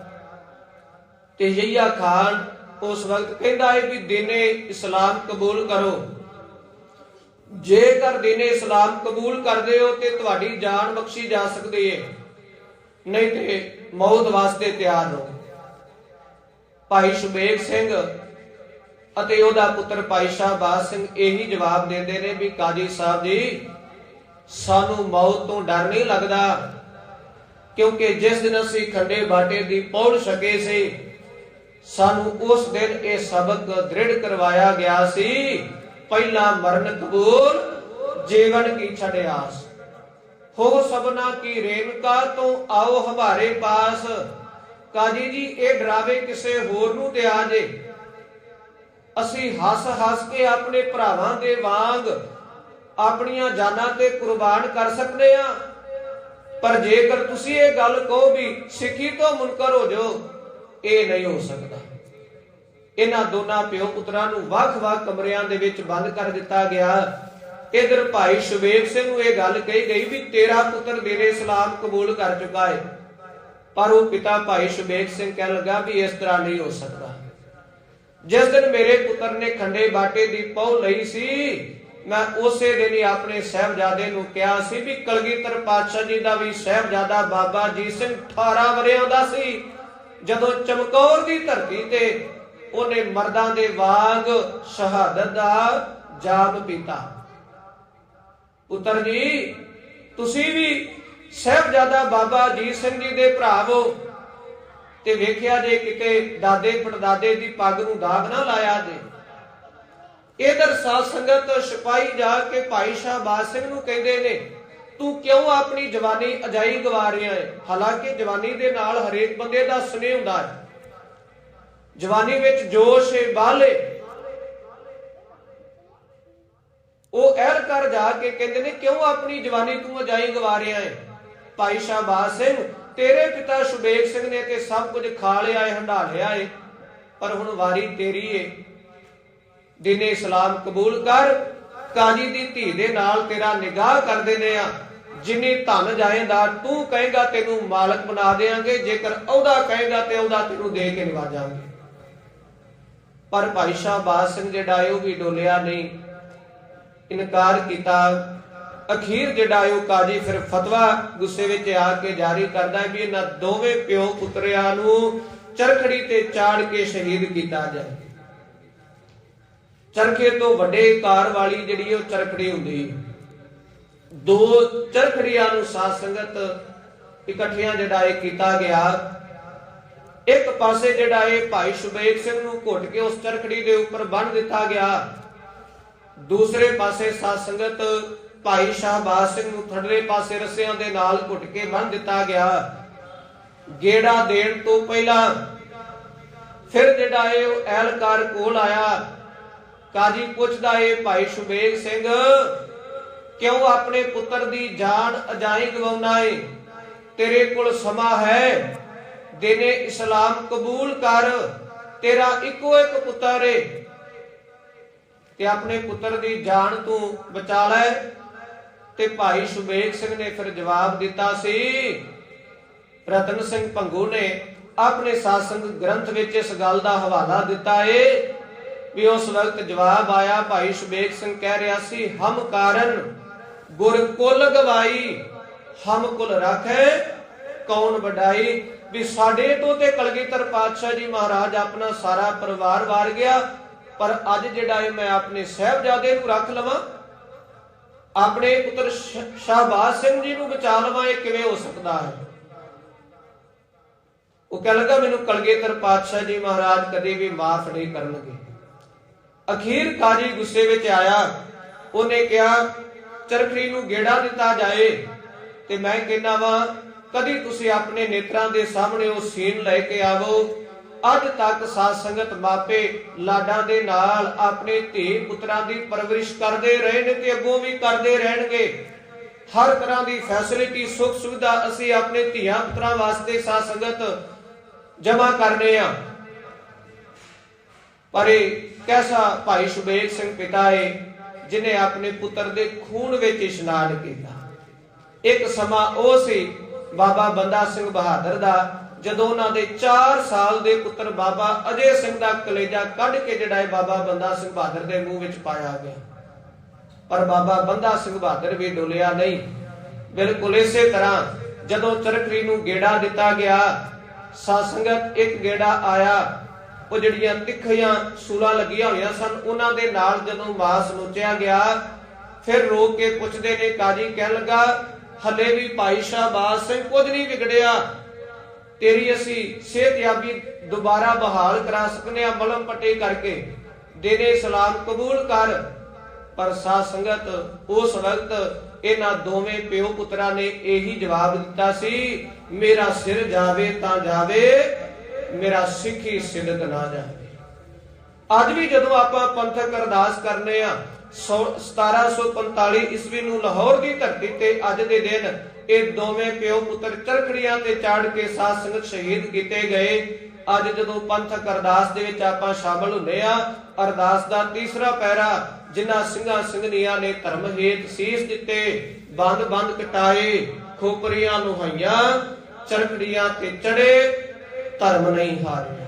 ਤੇ ਯਹੀਆ ਖਾਨ ਉਸ ਵਕਤ ਕਹਿੰਦਾ ਹੈ ਵੀ ਦੀਨੇ ਇਸਲਾਮ ਕਬੂਲ ਕਰੋ। ਜੇਕਰ ਦੀਨੇ ਇਸਲਾਮ ਕਬੂਲ ਕਰਦੇ ਹੋ ਤੇ ਤੁਹਾਡੀ ਜਾਨ ਬਖਸ਼ੀ ਜਾ ਸਕਦੀ ਹੈ ਨਹੀਂ ਤੇ ਮੌਤ ਵਾਸਤੇ ਤਿਆਰ ਰਹੋ। ਭਾਈ ਸੁਬੇਗ ਸਿੰਘ ਅਤੇ ਉਹਦਾ ਪੁੱਤਰ ਭਾਈ ਸ਼ਾਹਬਾਜ਼ ਸਿੰਘ ਇਹੀ ਜਵਾਬ ਦਿੰਦੇ ਨੇ ਵੀ ਕਾਜੀ ਸਾਹਿਬ ਜੀ, ਸਾਨੂੰ ਮੌਤ ਤੋਂ ਡਰ ਨਹੀਂ ਲੱਗਦਾ, ਕਿਉਂਕਿ ਜਿਸ ਦਿਨ ਅਸੀਂ ਖੰਡੇ ਬਾਟੇ ਦੀ ਪੌੜ ਸਕੇ ਸੀ, ਸਾਨੂੰ ਉਸ ਦਿਨ ਇਹ ਸਬਕ ਦ੍ਰਿੜ ਕਰਵਾਇਆ ਗਿਆ ਸੀ। ਪਹਿਲਾ ਮਰਨ ਕਬੂਲ, ਜੀਵਨ ਕੀ ਛੜਿਆਸ ਹੋ ਸਭਨਾ ਕੀ ਰੇਨਕਾ ਤੋਂ ਆਓ ਹਮਾਰੇ ਪਾਸ। ਕਾਜੀ ਜੀ, ਇਹ ਡਰਾਵੇ ਕਿਸੇ ਹੋਰ ਨੂੰ ਦਿਆ ਜੇ। ਅਸੀਂ ਹੱਸ ਹੱਸ ਕੇ ਆਪਣੇ ਭਰਾਵਾਂ ਦੇ ਵਾਂਗ ਆਪਣੀਆਂ ਜਾਨਾਂ ਤੇ ਕੁਰਬਾਨ ਕਰ ਸਕਦੇ ਆ। ਪਰ ਜੇਕਰ ਤੁਸੀਂ ਇਹ ਗੱਲ ਕਹੋ ਵੀ ਸਿੱਖੀ ਤੋਂ ਮੁਨਕਰ ਹੋ ਜਾਓ, ਇਹ ਨਹੀਂ ਹੋ ਸਕਦਾ। ਇਹਨਾਂ ਦੋਨਾਂ ਪਿਓ ਪੁੱਤਰਾਂ ਨੂੰ ਵੱਖ-ਵੱਖ ਕਮਰਿਆਂ ਦੇ ਵਿੱਚ ਬੰਦ ਕਰ ਦਿੱਤਾ ਗਿਆ। ਇਧਰ ਭਾਈ ਸ਼ਵੇਬ ਸਿੰਘ ਨੂੰ ਇਹ ਗੱਲ ਕਹੀ ਗਈ ਵੀ ਤੇਰਾ ਪੁੱਤਰ ਮੇਰੇ ਇਸਲਾਮ ਕਬੂਲ ਕਰ ਚੁੱਕਾ ਹੈ ਪਰ ਉਹ ਪਿਤਾ ਭਾਈ ਸ਼ਵੇਬ ਸਿੰਘ ਕਹਿਣ ਲੱਗਾ ਵੀ ਇਸ ਤਰ੍ਹਾਂ ਨਹੀਂ ਹੋ ਸਕਦਾ। ਜਿਸ ਦਿਨ ਮੇਰੇ ਪੁੱਤਰ ਨੇ ਖੰਡੇ ਬਾਟੇ ਦੀ ਪਹੁ ਲਈ ਸੀ, ਮੈਂ ਉਸੇ ਦਿਨ ਹੀ ਆਪਣੇ ਸਹਿਬਜ਼ਾਦੇ ਨੂੰ ਕਿਹਾ ਸੀ ਵੀ ਕਲਗੀਧਰ ਪਾਤਸ਼ਾਹ ਜੀ ਦਾ ਵੀ ਸਹਿਬਜ਼ਾਦਾ ਬਾਬਾ ਜੀ ਸਿੰਘ 18 ਵਰਿਆਂ ਦਾ ਸੀ। ਜਦੋਂ ਚਮਕੌਰ ਦੀ ਧਰਤੀ ਤੇ ਉਹਨੇ ਮਰਦਾਂ ਦੇ ਵਾਂਗ ਸ਼ਹਾਦਤ ਦਾ ਜਾਮ ਪੀਤਾ। ਪੁੱਤਰ ਜੀ, ਤੁਸੀਂ ਵੀ ਸਹਿਬਜ਼ਾਦਾ ਬਾਬਾ ਜੀ ਸਿੰਘ ਜੀ ਦੇ ਭਰਾਵੋ ਤੇ ਵੇਖਿਆ ਜੇ ਕਿਤੇ ਦਾਦੇ ਪੜਦਾਦੇ ਦੀ ਪੱਗ ਨੂੰ ਦਾਗ ਨਾ ਲਾਇਆ ਜੇ। ਇਧਰ ਸਾਧ ਸੰਗਤ ਸਿਪਾਹੀ ਜਾ ਕੇ ਭਾਈ ਸ਼ਾਹਬਾਜ਼ ਸਿੰਘ ਨੂੰ ਕਹਿੰਦੇ ਨੇ, ਤੂੰ ਕਿਉਂ ਆਪਣੀ ਜਵਾਨੀ ਅਜਾਈ ਗਵਾ ਰਿਹਾ ਹੈ ਹਾਲਾਂਕਿ ਜਵਾਨੀ ਦੇ ਨਾਲ ਹਰੇਕ ਬੰਦੇ ਦਾ ਸਨੇਹ ਹੁੰਦਾ ਹੈ। ਜਵਾਨੀ ਵਿੱਚ ਜੋਸ਼ ਹੈ ਬਾਲੇ ਉਹ ਐਰ ਜਾ ਕੇ ਕਹਿੰਦੇ ਨੇ, ਕਿਉਂ ਆਪਣੀ ਜਵਾਨੀ ਤੂੰ ਅਜਾਈ ਗਵਾ ਰਿਹਾ ਹੈ ਭਾਈ ਸ਼ਾਹਬਾਜ਼ ਸਿੰਘ, ਤੇਰੇ ਪਿਤਾ ਸ਼ੁਬੇਗ ਸਿੰਘ ਨੇ ਤੇ ਸਭ ਕੁਝ ਖਾ ਲਿਆ ਏ ਹੰਡਾ ਲਿਆ ਏ, ਪਰ ਹੁਣ ਵਾਰੀ ਤੇਰੀ ਏ। ਦਿਨੇ ਇਸਲਾਮ ਕਬੂਲ ਕਰ, ਕਾਜੀ ਦੀ ਧੀ ਦੇ ਨਾਲ ਤੇਰਾ ਨਿਗਾਹ ਕਰ ਦਿੰਦੇ ਆ। ਜਿੰਨੀ ਧਨ ਜਾਏਗਾ ਤੂੰ ਕਹੇਗਾ ਤੈਨੂੰ ਮਾਲਕ ਬਣਾ ਦੇਾਂਗੇ, ਜੇਕਰ ਉਹਦਾ ਕਹੇਗਾ ਤੇ ਉਹਦਾ ਤੈਨੂੰ ਦੇ ਕੇ ਨਿਵਾਜਾਂਗੇ ਪਰ ਭਾਈ ਸ਼ਾਹਬਾਜ਼ ਸਿੰਘ ਜਿਹੜਾ ਉਹ ਵੀ ਡੋਲਿਆ ਨਹੀਂ। ਇਨਕਾਰ ਕੀਤਾ। ਅਖੀਰ ਜਿਹੜਾ ਉਹ ਕਾਜੀ ਫਿਰ ਫਤਵਾ ਗੁੱਸੇ ਵਿੱਚ ਆ ਕੇ ਜਾਰੀ ਕਰਦਾ ਵੀ ਇਹਨਾਂ ਦੋਵੇਂ ਪਿਓ ਪੁੱਤਰਿਆਂ ਨੂੰ ਚਰਖੜੀ ਤੇ ਚਾੜ ਕੇ ਸ਼ਹੀਦ ਕੀਤਾ ਜਾਏ। ਚਰਖੇ ਤੋਂ ਵੱਡੇ ਕਾਰ ਵਾਲੀ ਜਿਹੜੀ ਉਹ ਚਰਖੜੀ ਹੁੰਦੀ। ਦੋ ਚਰਖੜੀਆਂ ਨੂੰ ਸਾਧ ਸੰਗਤ ਇਕੱਠਿਆਂ ਜਿਹੜਾ ਇਹ ਕੀਤਾ ਗਿਆ। ਇੱਕ ਪਾਸੇ ਜਿਹੜਾ ਇਹ ਭਾਈ ਸ਼ੁਬੇਗ ਸਿੰਘ ਨੂੰ ਘੁੱਟ ਕੇ ਉਸ ਚਰਖੜੀ ਦੇ ਉੱਪਰ ਬੰਨ ਦਿੱਤਾ ਗਿਆ। ਦੂਸਰੇ ਪਾਸੇ ਸਾਧ ਸੰਗਤ ਭਾਈ ਸ਼ਾਹਬਾਜ਼ ਸਿੰਘ ਨੂੰ ਥੜਲੇ ਪਾਸੇ ਰੱਸਿਆਂ ਦੇ ਨਾਲ ਘੁੱਟ ਕੇ ਬੰਨ ਦਿੱਤਾ ਗਿਆ। ਗੇੜਾ ਦੇਣ ਤੋਂ ਪਹਿਲਾਂ ਫਿਰ ਜਿਹੜਾ ਇਹ ਅਹਿਲਕਾਰ ਕੋਲ ਆਇਆ, ਕਾਜੀ ਪੁੱਛਦਾ ਏ ਭਾਈ ਸ਼ੁਬੇਗ ਸਿੰਘ, ਕਿਉਂ ਆਪਣੇ ਪੁੱਤਰ ਦੀ ਜਾਨ ਅਜਾਈ ਗਵਾਉਣਾ ਏ? ਤੇਰੇ ਕੋਲ ਸਮਾਂ ਹੈ? ਦਿਨੇ ਇਸਲਾਮ ਕਬੂਲ ਕਰ, ਤੇਰਾ ਇੱਕੋ ਇੱਕ ਪੁੱਤਰ ਏ। ਤੇ ਆਪਣੇ ਪੁੱਤਰ ਦੀ ਜਾਨ ਤੂੰ ਬਚਾ ਲੈ। ਤੇ ਭਾਈ ਸ਼ੁਬੇਗ ਸਿੰਘ ਨੇ ਫਿਰ ਜਵਾਬ ਦਿੱਤਾ, ਸੀ, ਰਤਨ ਸਿੰਘ ਭੰਗੂ ਨੇ ਆਪਣੇ ਸਾਸੰਗ ਗ੍ਰੰਥ ਵਿੱਚ ਇਸ ਗੱਲ ਦਾ ਹਵਾਲਾ ਦਿੱਤਾ ਏ ਵੀ ਉਸ ਵਕਤ ਜਵਾਬ ਆਇਆ, ਭਾਈ ਸ਼ਬੇਕ ਸਿੰਘ ਕਹਿ ਰਿਹਾ ਸੀ, ਹਮ ਕਾਰਨ ਗੁਰ ਕੁਲ ਗਵਾਈ, ਹਮ ਕੁਲ ਰੱਖੇ ਕੌਣ ਵਡਾਈ ਵੀ ਸਾਡੇ ਤੋਂ ਤੇ ਕਲਗੀਧਰ ਪਾਤਸ਼ਾਹ ਜੀ ਮਹਾਰਾਜ ਆਪਣਾ ਸਾਰਾ ਪਰਿਵਾਰ ਵਾਰ ਗਿਆ, ਪਰ ਅੱਜ ਜਿਹੜਾ ਇਹ ਮੈਂ ਆਪਣੇ ਸਹਿਬਜ਼ਾਦੇ ਨੂੰ ਰੱਖ ਲਵਾਂ, ਆਪਣੇ ਪੁੱਤਰ ਸ਼ਾਹਬਾਜ਼ ਸਿੰਘ ਜੀ ਨੂੰ ਬਚਾ ਲਵਾਂ, ਇਹ ਕਿਵੇਂ ਹੋ ਸਕਦਾ ਹੈ? ਉਹ ਕਹਿ ਲਗਾ, ਮੈਨੂੰ ਕਲਗੀਧਰ ਪਾਤਸ਼ਾਹ ਜੀ ਮਹਾਰਾਜ ਕਦੇ ਵੀ ਮਾਫ ਨਹੀਂ ਕਰਨਗੇ। ਅਖੀਰ ਕਾਜੀ ਗੁੱਸੇ ਵਿੱਚ ਆਇਆ, ਉਹਨੇ ਕਿਹਾ, ਚਰਖੜੀ ਨੂੰ ਗੇੜਾ ਦਿੱਤਾ ਜਾਏ ਤੇ ਮੈਂ ਕਹਿੰਦਾ ਵਾਂ ਕਦੀ ਤੁਸੀਂ ਆਪਣੇ ਨੇਤਰਾਂ ਦੇ ਸਾਹਮਣੇ ਉਹ ਸੀਨ ਲੈ ਕੇ ਆਵੋ। ਅੱਜ ਤੱਕ ਸਾਧ ਸੰਗਤ ਮਾਪੇ ਲਾਡਾਂ ਦੇ ਨਾਲ ਆਪਣੇ ਧੀ ਪੁੱਤਰਾਂ ਦੀ ਪਰਵਰਿਸ਼ ਕਰਦੇ ਰਹੇ ਨੇ ਤੇ ਅੱਗੋਂ ਵੀ ਕਰਦੇ ਰਹਿਣਗੇ। ਹਰ ਤਰ੍ਹਾਂ ਦੀ ਫੈਸਿਲਿਟੀ ਸੁੱਖ ਸੁਵਿਧਾ ਅਸੀਂ ਆਪਣੇ ਧੀਆਂ ਪੁੱਤਰਾਂ ਵਾਸਤੇ ਸਾਧ ਸੰਗਤ ਜਮਾ ਕਰਨੇ ਆ। ਪਰ ਇਹ ਕੈਸਾ ਭਾਈ ਸ਼ੁਬੇਗ ਸਿੰਘ ਪਿਤਾ ਏ, ਜਿਨੇ ਆਪਣੇ ਪੁੱਤਰ ਦੇ ਖੂਨ ਵਿੱਚ ਇਸ਼ਨਾਨ ਕੀਤਾ। ਇੱਕ ਸਮਾਂ ਉਹ ਸੀ ਬਾਬਾ ਬੰਦਾ ਸਿੰਘ ਬਹਾਦਰ ਦਾ, ਜਦੋਂ ਉਹਨਾਂ ਦੇ 4 ਸਾਲ ਦੇ ਪੁੱਤਰ ਬਾਬਾ ਅਜੇ ਸਿੰਘ ਦਾ ਕਲੇਜਾ ਕੱਢ ਕੇ ਜਿਹੜਾ ਹੈ ਬਾਬਾ ਬੰਦਾ ਸਿੰਘ ਬਹਾਦਰ ਦੇ ਮੂੰਹ ਵਿੱਚ ਪਾਇਆ ਗਿਆ। ਪਰ ਬਾਬਾ ਬੰਦਾ ਸਿੰਘ ਬਹਾਦਰ ਵੀ ਡੋਲਿਆ ਨਹੀਂ। ਬਿਲਕੁਲ ਇਸੇ ਤਰ੍ਹਾਂ ਜਦੋਂ ਚਰਖੜੀ ਨੂੰ ਗੇੜਾ ਦਿੱਤਾ ਗਿਆ, ਸਾਸੰਗਤ ਇੱਕ ਗੇੜਾ ਆਇਆ, ਉਹ ਜਿਹੜੀਆਂ ਤਿੱਖੀਆਂ ਸੂਲਾਂ ਲੱਗੀਆਂ ਹੋਈਆਂ ਸਨ, ਉਹਨਾਂ ਦੇ ਨਾਲ ਜਦੋਂ ਮਾਸ ਨੋਚਿਆ ਗਿਆ, ਫਿਰ ਰੋਕ ਕੇ ਪੁੱਛਦੇ ਨੇ, ਕਾਜੀ, ਕਹਿਣ ਲੱਗਾ ਹੱਲੇ ਵੀ ਭਾਈ ਸ਼ਾਹਬਾਜ਼ ਸਿੰਘ ਕੁਝ ਨਹੀਂ ਵਿਗੜਿਆ। ਤੇਰੀ ਅਸੀਂ ਸਿਹਤਯਾਬੀ ਦੁਬਾਰਾ ਬਹਾਲ ਕਰਾ ਸਕਨੇ ਆ ਮਲਮ ਪੱਟੇ ਕਰਕੇ। ਦੇਨੇ ਸਲਾਮ ਕਬੂਲ ਕਰ। ਪਰ ਸਾਧ ਸੰਗਤ ਉਸ ਵਕਤ ਇਹਨਾਂ ਦੋਵੇਂ ਪਿਓ ਪੁੱਤਰਾਂ ਨੇ ਇਹੀ ਜਵਾਬ ਦਿੱਤਾ ਸੀ, ਮੇਰਾ ਸਿਰ ਜਾਵੇ ਤਾਂ ਜਾਵੇ, ਮੇਰਾ ਸਿੱਖੀ ਸਿਦਕ ਨਾ ਜਾਵੇ। ਅੱਜ ਵੀ ਜਦੋਂ ਆਪਾਂ ਪੰਥਕ ਅਰਦਾਸ ਕਰਨੇ ਆ 1745 ਈਸਵੀ ਨੂੰ ਲਾਹੌਰ ਦੀ ਧਰਤੀ ਤੇ ਅੱਜ ਦੇ ਦਿਨ ਇਹ ਦੋਵੇਂ ਪਿਓ ਪੁੱਤਰ ਚਰਖੜੀਆਂ ਤੇ ਚਾੜ ਕੇ ਸਾਧ ਸੰਗਤ ਸ਼ਹੀਦ ਕੀਤੇ ਗਏ। ਅੱਜ ਜਦੋਂ ਪੰਥਕ ਅਰਦਾਸ ਦੇ ਵਿੱਚ ਆਪਾਂ ਸ਼ਾਮਲ ਹੁੰਦੇ ਆ, ਅਰਦਾਸ ਦਾ ਤੀਸਰਾ ਪੈਰਾ ਜਿਨ੍ਹਾਂ ਸਿੰਘਾਂ ਸਿੰਘਨੀਆਂ ਨੇ ਧਰਮ ਹੇਤ ਸੀਸ ਦਿੱਤੇ, ਬੰਦ ਬੰਦ ਕਟਾਏ, ਖੋਪਰੀਆਂ ਲੁਹਾਈਆਂ ਚਰਖੜੀਆਂ ਤੇ ਚੜੇ, ਧਰਮ ਨਹੀਂ ਹਾਰਿਆ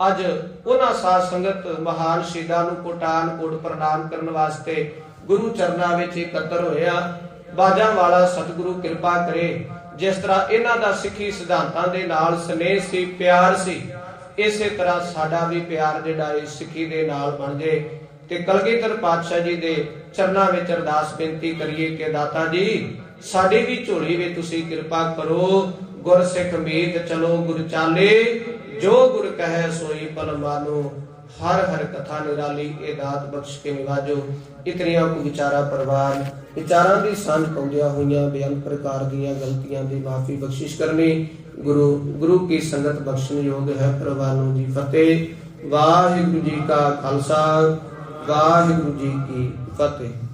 ਅੱਜ ਉਹਨਾਂ ਸਾਧ ਸੰਗਤ ਮਹਾਨ ਸ਼ਹੀਦਾਂ ਨੂੰ ਕੋਟਾਨ, ਕੋਟ ਪ੍ਰਣਾਮ ਕਰਨ ਵਾਸਤੇ ਗੁਰੂ ਚਰਨਾਂ ਵਿੱਚ ਇਕੱਤਰ ਹੋਇਆ ਬਾਜਾਂ ਵਾਲਾ ਸਤਿਗੁਰੂ ਕਿਰਪਾ ਕਰੇ। ਜਿਸ ਤਰ੍ਹਾਂ ਇਹਨਾਂ ਦਾ ਸਿੱਖੀ ਸਿਧਾਂਤਾਂ ਦੇ ਨਾਲ ਸਨੇਹ ਸੀ, ਪਿਆਰ ਸੀ, ਇਸੇ ਤਰ੍ਹਾਂ ਸਾਡਾ ਵੀ ਪਿਆਰ ਜਿਹੜਾ ਹੈ ਸਿੱਖੀ ਦੇ ਨਾਲ ਬਣ ਜੇ। ਤੇ ਕਲਗੀਧਰ ਪਾਤਸ਼ਾਹ ਜੀ ਦੇ ਚਰਨਾਂ ਵਿੱਚ ਅਰਦਾਸ ਬੇਨਤੀ ਕਰੀਏ ਕਿ ਦਾਤਾ ਜੀ, ਸਾਡੀ ਵੀ ਝੋਲੀ ਵਿੱਚ ਤੁਸੀਂ ਕਿਰਪਾ ਕਰੋ। ਗੁਰ ਸਿੱਖ ਮੀਤ ਚਲੋ ਗੁਰ ਚਾਲੇ, ਜੋ ਗੁਰ ਕਹੈ ਸੋਈ ਪਲ ਮਾਨੋ, ਹਰ ਹਰ ਕਥਾ ਨਿਰਾਲੀ, ਇਹ ਦਾਤ ਬਖਸ਼ ਕੇ ਨਿਵਾਜੋ। ਇਤਨੀਆਂ ਕੁ ਵਿਚਾਰਾ ਪਰਵਾਨ, ਵਿਚਾਰਾਂ ਦੀ ਸਾਂਝ ਪਾਉਂਦਿਆਂ ਹੋਈਆਂ ਬੇਅੰਤ ਪ੍ਰਕਾਰ ਦੀਆਂ ਗਲਤੀਆਂ ਦੀ ਮਾਫੀ ਬਖਸ਼ਿਸ਼ ਕਰਨੀ, ਗੁਰੂ ਗੁਰੂ ਕੀ ਸੰਗਤ ਬਖਸ਼ਣ ਯੋਗ ਹੈ ਪ੍ਰਵਾਨੋ ਜੀ ਫਤਿਹ। ਵਾਹਿਗੁਰੂ ਜੀ ਕਾ ਖਾਲਸਾ, ਵਾਹਿਗੁਰੂ ਜੀ ਕੀ ਫਤਿਹ।